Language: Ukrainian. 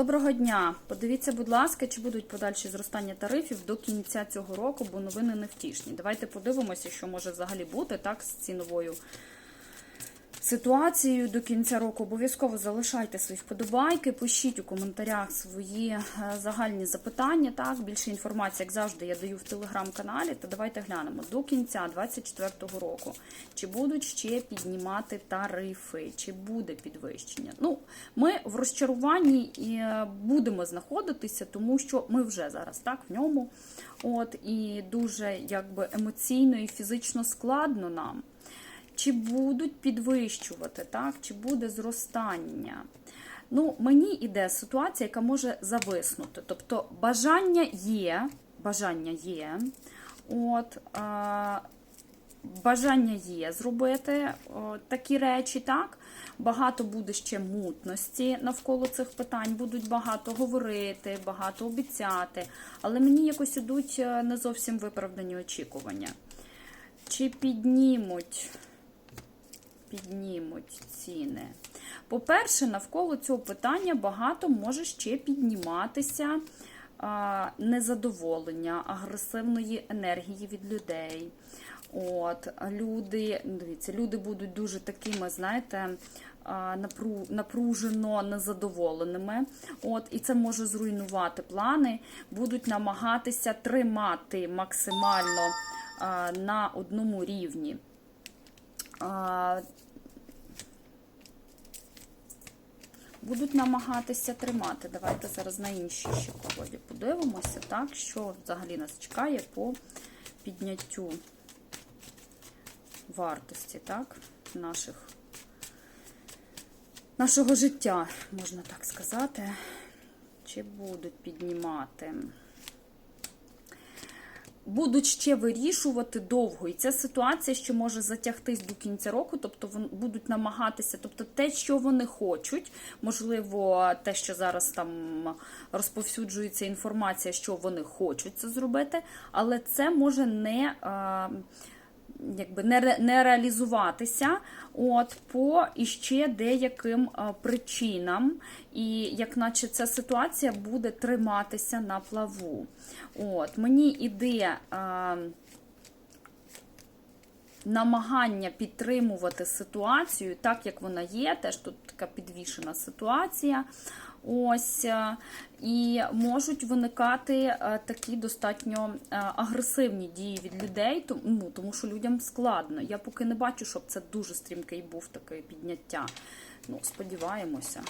Доброго дня! Подивіться, будь ласка, чи будуть подальші зростання тарифів до кінця цього року, бо новини невтішні. Давайте подивимося, що може взагалі бути так з ціновою ситуацією до кінця року. Обов'язково залишайте свої вподобайки, пишіть у коментарях свої е, загальні запитання. Так, більше інформації, як завжди, я даю в телеграм-каналі. Та давайте глянемо до кінця 2024 року. Чи будуть ще піднімати тарифи, чи буде підвищення? Ну, ми в розчаруванні і е, будемо знаходитися, тому що ми вже зараз так в ньому. От і дуже якби емоційно і фізично складно нам. Чи будуть підвищувати, так? чи буде зростання? Ну, мені йде ситуація, яка може зависнути. Тобто бажання є, бажання є, от, а, бажання є зробити о, такі речі, так? Багато буде ще мутності навколо цих питань, будуть багато говорити, багато обіцяти, але мені якось ідуть е, не зовсім виправдані очікування. Чи піднімуть піднімуть ціни. По-перше, навколо цього питання багато може ще підніматися незадоволення, агресивної енергії від людей. От, люди, дивіться, люди будуть дуже такими, знаєте, напружено незадоволеними. От, і це може зруйнувати плани, будуть намагатися тримати максимально на одному рівні. Будуть намагатися тримати. Давайте зараз на іншій ще колоді подивимося, так, що взагалі нас чекає по підняттю вартості так, наших, нашого життя, можна так сказати. Чи будуть піднімати? Будуть ще вирішувати довго. І ця ситуація, що може затягтись до кінця року, тобто вони будуть намагатися, тобто те, що вони хочуть, можливо, те, що зараз там розповсюджується інформація, що вони хочуть це зробити, але це може не. Якби не, не реалізуватися от, по іще деяким а, причинам, і як наче ця ситуація буде триматися на плаву. От, Мені іде а, намагання підтримувати ситуацію так, як вона є. Теж тут така підвішена ситуація. Ось, і можуть виникати такі достатньо агресивні дії від людей, тому, тому що людям складно. Я поки не бачу, щоб це дуже стрімкий був таке підняття. Ну, сподіваємося.